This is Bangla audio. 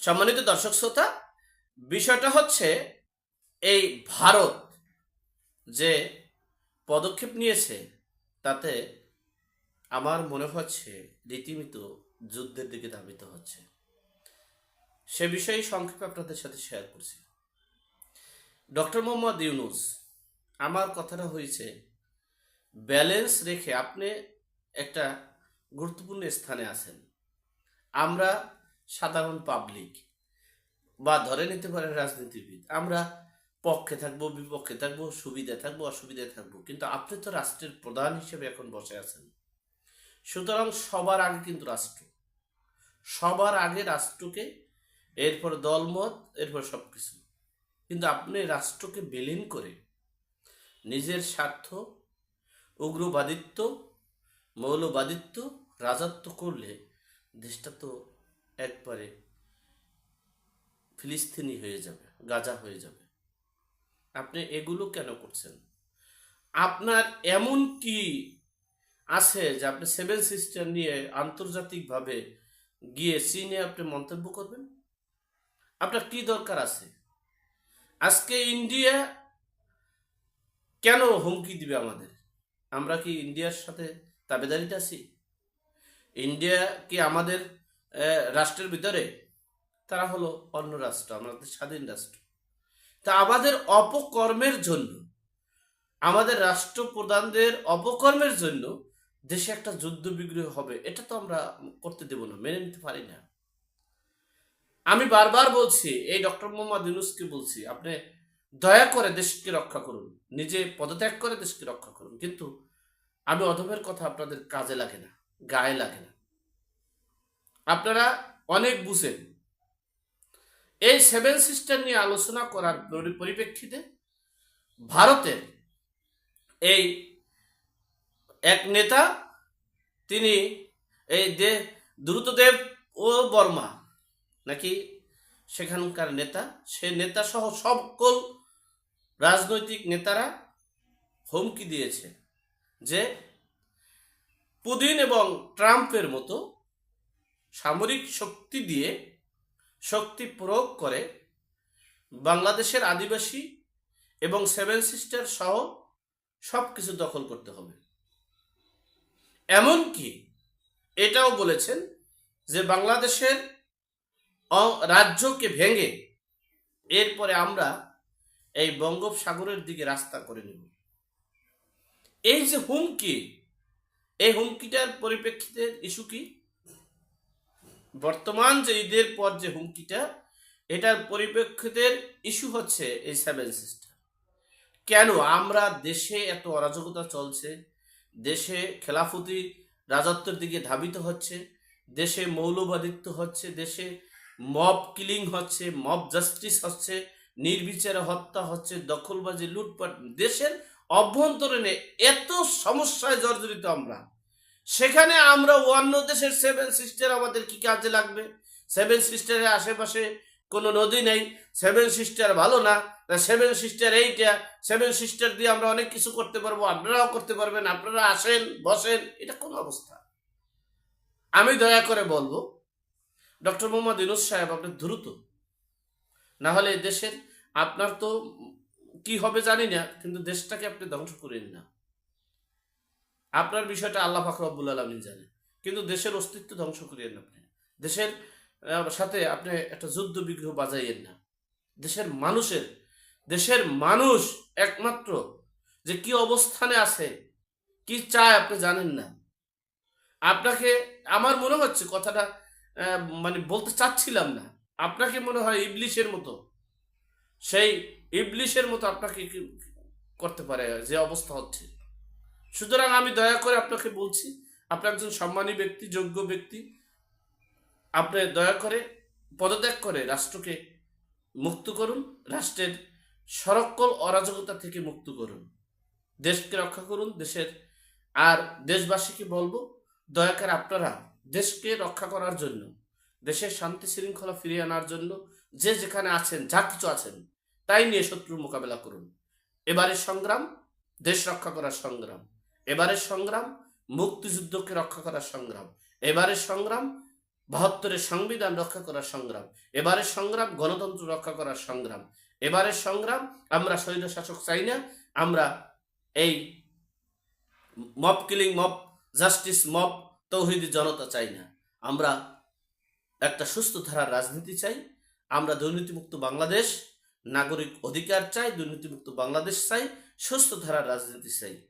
সম্মানিত দর্শক শ্রোতা, বিষয়টা হচ্ছে এই ভারত যে পদক্ষেপ নিয়েছে, তাতে আমার মনে হচ্ছে রীতিমতো যুদ্ধের দিকে ধাবিত হচ্ছে। সে বিষয়ে সংক্ষেপে আপনাদের সাথে শেয়ার করছি। ডক্টর মোহাম্মদ ইউনুস, আমার কথাটা হয়েছে ব্যালেন্স রেখে আপনি একটা গুরুত্বপূর্ণ স্থানে আছেন। আমরা সাধারণ পাবলিক বা ধরে নিতে পারেন রাজনীতিবিদ, আমরা পক্ষে থাকব, বিপক্ষে থাকব সুবিধা থাকব, অসুবিধায় থাকব, কিন্তু আপনি তো রাষ্ট্রের প্রধান হিসেবে এখন বসে আছেন। সুতরাং সবার আগে কিন্তু রাষ্ট্র। সবার আগে রাষ্ট্রকে, এরপর দলমত, এরপর সব কিছু কিন্তু আপনি রাষ্ট্রকে বিলীন করে নিজের স্বার্থ, উগ্রবাদিত্ব, মৌলবাদিত্ব রাজত্ব করলে দেশটা তো একবারে ফিলিস্তিনি হয়ে যাবে, গাজা হয়ে যাবে। আপনি এগুলো কেন করছেন? আপনার এমন কি আছে যে আপনি সেভেন সিস্টার নিয়ে আন্তর্জাতিকভাবে গিয়ে চীনে আপনি মন্তব্য করবেন? আপনার কি দরকার আছে? আজকে ইন্ডিয়া কেন হুমকি দিবে আমাদের? আমরা কি ইন্ডিয়ার সাথে তাবেদারিতে আছি? ইন্ডিয়া কি আমাদের রাষ্ট্রের ভিতরে, তারা হলো অন্য রাষ্ট্র আমাদের স্বাধীন রাষ্ট্র। তা আমাদের অপকর্মের জন্য, আমাদের রাষ্ট্রপ্রধানদের অপকর্মের জন্য দেশে একটা যুদ্ধ বিগ্রহ হবে, এটা তো আমরা করতে দেব না, মেনে নিতে পারি না। আমি বারবার বলছি, এই ডক্টর মোহাম্মদ ইউনুসকে বলছি, আপনি দয়া করে দেশকে রক্ষা করুন, নিজে পদত্যাগ করে দেশকে রক্ষা করুন, কিন্তু আমি অধমের কথা আপনাদের কাজে লাগে না, গায়ে লাগে না। আপনারা অনেক বুঝেন। এই সেভেন সিস্টার নিয়ে আলোচনা করার পরি- পরিপ্রেক্ষিতে ভারতের এই এক নেতা, তিনি এই দে দ্রুতদেব ও বর্মা, নাকি সেখানকার নেতা, সে নেতা সহ সকল রাজনৈতিক নেতারা হুমকি দিয়েছে যে পুদিন এবং ট্রাম্পের মতো সামরিক শক্তি দিয়ে শক্তি প্রয়োগ করে বাংলাদেশের আদিবাসী এবং সেভেন সিস্টার সহ সব কিছু দখল করতে হবে। এমনকি এটাও বলেছেন যে বাংলাদেশের রাজ্যকে ভেঙে এরপরে আমরা এই বঙ্গোপসাগরের দিকে রাস্তা করে নেব। এই যে হুমকি, এই হুমকিটার পরিপ্রেক্ষিতে ইস্যু কি? বর্তমান যে ঈদের পর যে হুমকিটা, এটার পরিপ্রেক্ষিতের ইস্যু হচ্ছে এই সেভেন সিস্টার কেন আমরা দেশে এত অরাজকতা চলছে? দেশে খেলাফতি রাজত্বের দিকে ধাবিত হচ্ছে, দেশে মৌলবাদিত্ব হচ্ছে, দেশে মব কিলিং হচ্ছে মব জাস্টিস হচ্ছে, নির্বিচারে হত্যা হচ্ছে, দখলবাজি, লুটপাট, দেশের অভ্যন্তরীণে এত সমস্যায় জর্জরিত আমরা। সেখানে আমরা অন্য দেশের সেভেন সিস্টার আমাদের কি কাজে লাগবে? সেভেন সিস্টারের আশেপাশে কোনো নদী নেই। সেভেন সিস্টার ভালো না। সেভেন সিস্টার এইটা। সেভেন সিস্টার দিয়ে আমরা অনেক কিছু করতে পারব। আপনারাও করতে পারবেন। আপনারা আসেন, বসেন, এটা কোন অবস্থা? আমি দয়া করে বলব, ডক্টর মোহাম্মদ ইনুস সাহেব, আপনি দ্রুত। না হলে দেশের, আপনার তো কি হবে জানি না, কিন্তু দেশটাকে আপনি ধ্বংস করেন না। আপনার বিষয়টা আল্লাহ ফাকরাবুল আলমিন জানে। কিন্তু দেশের অস্তিত্ব ধ্বংস করিয়েন আপনি। দেশের সাথে আপনি একটা যুদ্ধ বিগ্রহ বাজাইয়েন না। দেশের মানুষের, দেশের মানুষ একমাত্র যে কি অবস্থানে আছে, কি চায় আপনি জানেন না। আপনাকে, আমার মনে হচ্ছে কথাটা মানে বলতে চাচ্ছিলাম না। আপনাকে মনে হয় ইবলিশের মতো। সেই ইবলিশের মতো আপনাকে করতে পারে, যে অবস্থা হচ্ছে? সুতরাং আমি দয়া করে আপনাকে বলছি আপনার একজন সম্মানী ব্যক্তি, যোগ্য ব্যক্তি, আপনি দয়া করে পদত্যাগ করে রাষ্ট্রকে মুক্ত করুন, রাষ্ট্রের সরকল অরাজকতা থেকে মুক্ত করুন, দেশকে রক্ষা করুন, দেশের আর দেশবাসীকে বলব, দয়া করে আপনারা দেশকে রক্ষা করার জন্য, দেশের শান্তি শৃঙ্খলা ফিরিয়ে আনার জন্য, যে যেখানে আছেন, যা কিছু আছেন, তাই নিয়ে শত্রুর মোকাবেলা করুন। এবারের সংগ্রাম, দেশ রক্ষা করার সংগ্রাম। এবারের সংগ্রাম, মুক্তিযুদ্ধকে রক্ষা করার সংগ্রাম। এবারের সংগ্রাম, বাহাত্তরের সংবিধান রক্ষা করার সংগ্রাম। এবারের সংগ্রাম, গণতন্ত্র রক্ষা করার সংগ্রাম। এবারের সংগ্রাম, আমরা স্বৈর শাসক চাই না, আমরা এই mob killing mob, justice mob, তৌহিদি জনতা চাই না। আমরা একটা সুস্থ ধারার রাজনীতি চাই, আমরা দুর্নীতিমুক্ত বাংলাদেশ, নাগরিক অধিকার চাই, দুর্নীতিমুক্ত বাংলাদেশ চাই, সুস্থ ধারার রাজনীতি চাই।